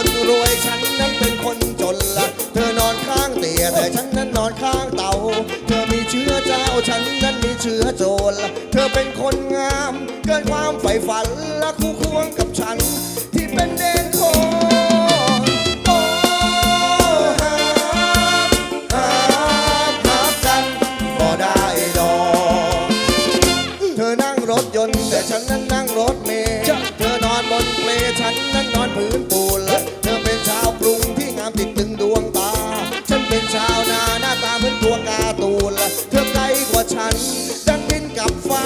คนรวยฉันนั้นเป็นคนจนละ เธอนอนข้างเตียแต่ฉันนั้นนอนข้างเตา เธอมีเชื้อเจ้าฉันนั้นมีเชื้อโจรละ เธอเป็นคนงาม เกินความใฝ่ฝันและคู่ควงกับฉัน ที่เป็นเด่นคน โอ้ฮาฮาฮากันก็ได้ดอก เธอนั่งรถยนต์แต่ฉันนั้นนั่งรถเม ตูนเธอไกลกว่าฉัน ดังดินกับฟ้า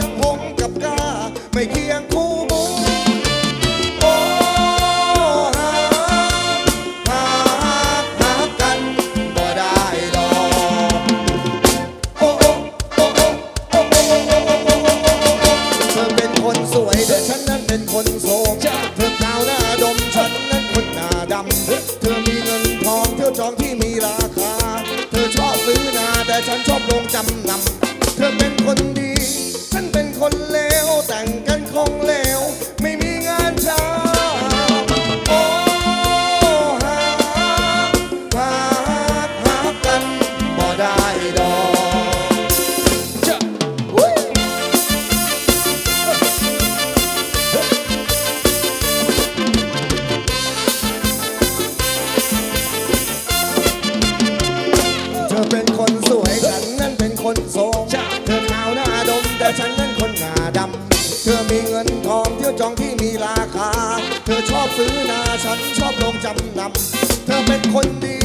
ดังพงกับกาไม่เคียงคู่บุญโอ้หากหากหากันบ่ได้ดอกโอ้โอ้โอ้โอ้โอ้โอ้โอ้โอ้โอ้โอ้โอ้โอ้เธอเป็นคนสวยแต่ฉันนั้นเป็นคนโสมเธอขาวหน้าดมฉันนั้นคนหน้าดำเธอมีเงินทองเที่ยวจองที่มีราคา ฉันชอบลงจำนำเธอเป็นคนดี จองที่มีราคา เธอชอบซื้อนาฉันชอบลงจำนำ เธอเป็นคนดี